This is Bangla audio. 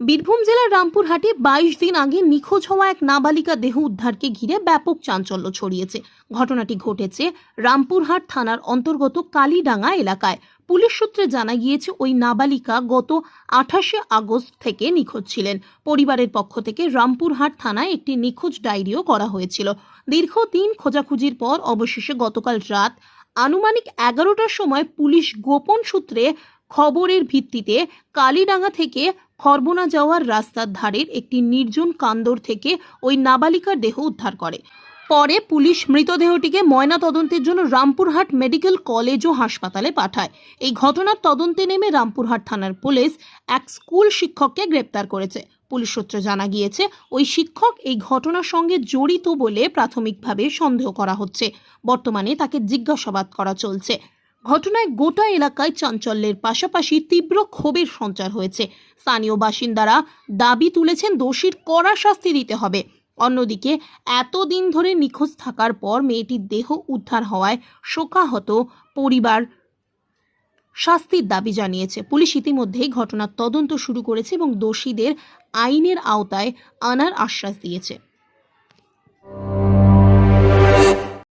বীরভূম জেলার রামপুরহাটে বাইশ দিন আগে নিখোঁজ হওয়া এক নাবালিকা দেহ উদ্ধারকে ঘিরে ব্যাপক চাঞ্চল্য ছড়িয়েছে। ঘটনাটি ঘটেছে রামপুরহাট থানার অন্তর্গত কালীডাঙ্গা এলাকায়। পুলিশ সূত্রে জানা গিয়েছে, ওই নাবালিকা গত আঠাশে আগস্ট থেকে নিখোঁজ ছিলেন। পরিবারের পক্ষ থেকে রামপুরহাট থানায় একটি নিখোঁজ ডায়েরিও করা হয়েছিল। দীর্ঘদিন খোঁজাখুঁজির পর অবশেষে গতকাল রাত আনুমানিক এগারোটার সময় পুলিশ গোপন সূত্রে খবরের ভিত্তিতে কালীডাঙ্গা থেকে খরবনা যাওয়ার রাস্তার ধারের একটি নির্জন কান্দর থেকে ওই নাবালিকার দেহ উদ্ধার করে। পরে পুলিশ মৃতদেহটিকে ময়না তদন্তের জন্য রামপুরহাট মেডিকেল কলেজ ও হাসপাতালে পাঠায়। এই ঘটনার তদন্তে নেমে রামপুরহাট থানার পুলিশ এক স্কুল শিক্ষককে গ্রেপ্তার করেছে। পুলিশ সূত্রে জানা গিয়েছে, ওই শিক্ষক এই ঘটনার সঙ্গে জড়িত বলে প্রাথমিকভাবে সন্দেহ করা হচ্ছে। বর্তমানে তাকে জিজ্ঞাসাবাদ করা চলছে। ঘটনায় গোটা এলাকায় চাঞ্চল্যের পাশাপাশি তীব্র ক্ষোভের সঞ্চার হয়েছে। স্থানীয় বাসিন্দারা দাবি তুলেছেন দোষীর কড়া শাস্তি দিতে হবে। অন্যদিকে, এতদিন ধরে নিখোঁজ থাকার পর মেয়েটির দেহ উদ্ধার হওয়ায় শোকাহত পরিবার শাস্তির দাবি জানিয়েছে। পুলিশ ইতিমধ্যেই ঘটনার তদন্ত শুরু করেছে এবং দোষীদের আইনের আওতায় আনার আশ্বাস দিয়েছে।